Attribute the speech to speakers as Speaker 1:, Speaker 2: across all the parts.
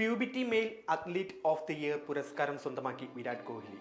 Speaker 1: Pubity male athlete of the year പുരസ്കാരം സ്വന്തമാക്കി വിരാട് കോഹ്ലി.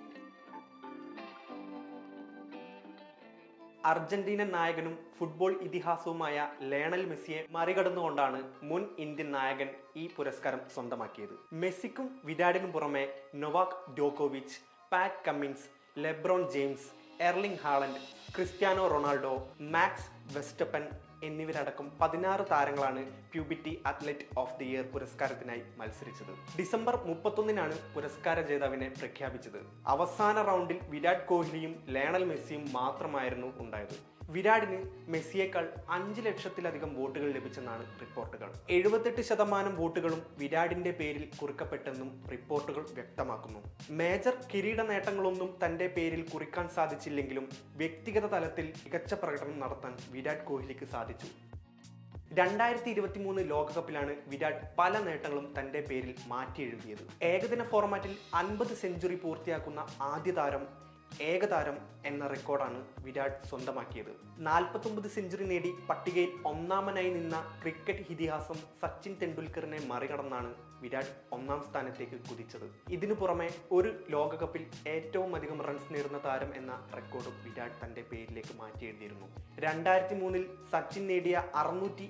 Speaker 1: അർജന്റീനൻ നായകനും ഫുട്ബോൾ ഇതിഹാസവുമായ ലയണൽ മെസ്സിയെ മറികടന്നുകൊണ്ടാണ് മുൻ ഇന്ത്യൻ നായകൻ ഈ പുരസ്കാരം സ്വന്തമാക്കിയത്. മെസ്സിക്കും വിരാടിനും പുറമെ Novak ഡോക്കോവിച്ച് Pat Cummins LeBron James Erling Haaland Cristiano Ronaldo Max Verstappen എന്നിവരടക്കം പതിനാറ് താരങ്ങളാണ് Pubity athlete of the year പുരസ്കാരത്തിനായി മത്സരിച്ചത്. ഡിസംബർ മുപ്പത്തൊന്നിനാണ് പുരസ്കാര ജേതാവിനെ പ്രഖ്യാപിച്ചത്. അവസാന റൗണ്ടിൽ വിരാട് കോഹ്ലിയും ലയണൽ മെസ്സിയും മാത്രമായിരുന്നു ഉണ്ടായത്. വിരാടിന് മെസ്സിയേക്കാൾ അഞ്ച് ലക്ഷത്തിലധികം വോട്ടുകൾ ലഭിച്ചെന്നാണ് റിപ്പോർട്ടുകൾ. എഴുപത്തെട്ട് ശതമാനം വോട്ടുകളും വിരാടിന്റെ പേരിൽ കുറിക്കപ്പെട്ടെന്നും റിപ്പോർട്ടുകൾ വ്യക്തമാക്കുന്നു. മേജർ കിരീട നേട്ടങ്ങളൊന്നും തന്റെ പേരിൽ കുറിക്കാൻ സാധിച്ചില്ലെങ്കിലും വ്യക്തിഗത തലത്തിൽ മികച്ച പ്രകടനം നടത്താൻ വിരാട് കോഹ്ലിക്ക് സാധിച്ചു. രണ്ടായിരത്തി ഇരുപത്തി മൂന്ന് ലോകകപ്പിലാണ് വിരാട് പല നേട്ടങ്ങളും തന്റെ പേരിൽ മാറ്റി എഴുതിയത് ഏകദിന ഫോർമാറ്റിൽ അൻപത് സെഞ്ചുറി പൂർത്തിയാക്കുന്ന ആദ്യ താരം ഏകതാരം എന്ന റെക്കോർഡാണ് വിരാട് സ്വന്തമാക്കിയത്. നാൽപ്പത്തൊമ്പത് സെഞ്ചുറി നേടി പട്ടികയിൽ ഒന്നാമനായി നിന്ന ക്രിക്കറ്റ് ഇതിഹാസം സച്ചിൻ തെണ്ടുൽക്കറിനെ മറികടന്നാണ് വിരാട് ഒന്നാം സ്ഥാനത്തേക്ക് കുതിച്ചത്. ഇതിനു പുറമെ ഒരു ലോകകപ്പിൽ ഏറ്റവും അധികം റൺസ് നേടുന്ന താരം എന്ന റെക്കോർഡും വിരാട് തന്റെ പേരിലേക്ക് മാറ്റി എഴുതിയിരുന്നു രണ്ടായിരത്തി മൂന്നിൽ സച്ചിൻ നേടിയ അറുന്നൂറ്റി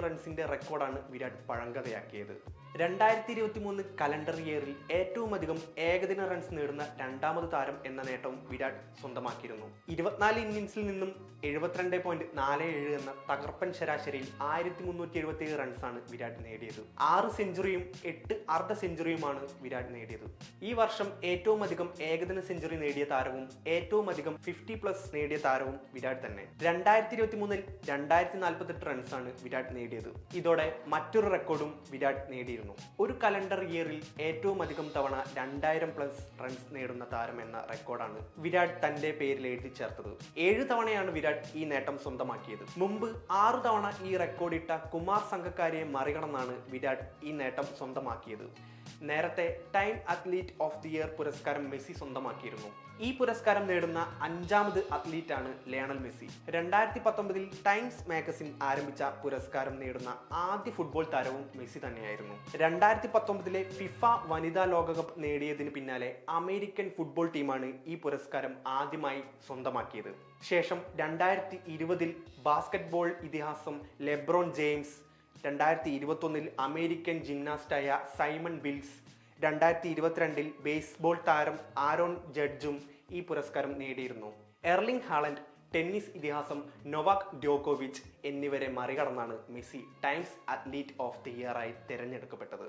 Speaker 1: റൺസിന്റെ റെക്കോർഡാണ് വിരാട് പഴങ്കഥയാക്കിയത്. രണ്ടായിരത്തി ഇരുപത്തി മൂന്ന് കലണ്ടർ ഇയറിൽ ഏറ്റവും അധികം ഏകദിന റൺസ് നേടുന്ന രണ്ടാമത് താരം എന്ന നേട്ടവും വിരാട് സ്വന്തമാക്കിയിരുന്നു. ഇരുപത്തിനാല് ഇന്നിംഗ്സിൽ നിന്നും എഴുപത്തിരണ്ട് പോയിന്റ് നാല് ഏഴ് എന്ന തകർപ്പൻ ശരാശരിയിൽ ആയിരത്തി മുന്നൂറ്റി എഴുപത്തി ഏഴ് റൺസാണ് വിരാട് നേടിയത്. ആറ് സെഞ്ചുറിയും എട്ട് അർദ്ധ സെഞ്ചുറിയുമാണ് വിരാട് നേടിയത്. ഈ വർഷം ഏറ്റവും അധികം ഏകദിന സെഞ്ചുറി നേടിയ താരവും ഏറ്റവും അധികം ഫിഫ്റ്റി പ്ലസ് നേടിയ താരവും വിരാട് തന്നെ. രണ്ടായിരത്തി ഇരുപത്തി മൂന്നിൽ രണ്ടായിരത്തി നാൽപ്പത്തെട്ട് റൺസാണ് വിരാട് നേടിയത്. ഇതോടെ മറ്റൊരു റെക്കോർഡും വിരാട് നേടിയിരുന്നു. ഒരു കലണ്ടർ ഇയറിൽ ഏറ്റവും അധികം തവണ രണ്ടായിരം പ്ലസ് റൺസ് നേടുന്ന താരം എന്ന റെക്കോർഡാണ് വിരാട് തന്റെ പേരിൽ എഴുതി ചേർത്തത്. ഏഴ് തവണയാണ് വിരാട് ഈ നേട്ടം സ്വന്തമാക്കിയത്. മുമ്പ് ആറു തവണ ഈ റെക്കോർഡ് ഇട്ട കുമാർ സംഘക്കാരിയെ മറികടന്നാണ് വിരാട് ഈ നേട്ടം സ്വന്തമാക്കിയത്. നേരത്തെ Time athlete of the year പുരസ്കാരം മെസ്സി സ്വന്തമാക്കിയിരുന്നു. ഈ പുരസ്കാരം നേടുന്ന അഞ്ചാമത് അത്ലീറ്റാണ് ലയണൽ മെസ്സി. രണ്ടായിരത്തി പത്തൊമ്പതിൽ ടൈംസ് മാഗസിൻ ആരംഭിച്ച പുരസ്കാരം നേടുന്ന ആദ്യ ഫുട്ബോൾ താരവും മെസ്സി തന്നെയായിരുന്നു. രണ്ടായിരത്തി പത്തൊമ്പതിലെ ഫിഫ വനിതാ ലോകകപ്പ് നേടിയതിന് പിന്നാലെ അമേരിക്കൻ ഫുട്ബോൾ ടീമാണ് ഈ പുരസ്കാരം ആദ്യമായി സ്വന്തമാക്കിയത്. ശേഷം രണ്ടായിരത്തി ഇരുപതിൽ ബാസ്കറ്റ്ബോൾ ഇതിഹാസം ലെബ്രോൺ ജെയിംസ് രണ്ടായിരത്തി ഇരുപത്തൊന്നിൽ അമേരിക്കൻ ജിംനാസ്റ്റായ സൈമൺ ബിൽസ് രണ്ടായിരത്തി ഇരുപത്തിരണ്ടിൽ ബേസ്ബോൾ താരം ആരോൺ ജഡ്ജും ഈ പുരസ്കാരം നേടിയിരുന്നു. എർലിംഗ് ഹാളൻഡ് ടെന്നീസ് ഇതിഹാസം നൊവാക് ഡ്യോക്കോവിച്ച് എന്നിവരെ മറികടന്നാണ് Messi Time's athlete of the year ആയി തിരഞ്ഞെടുക്കപ്പെട്ടത്.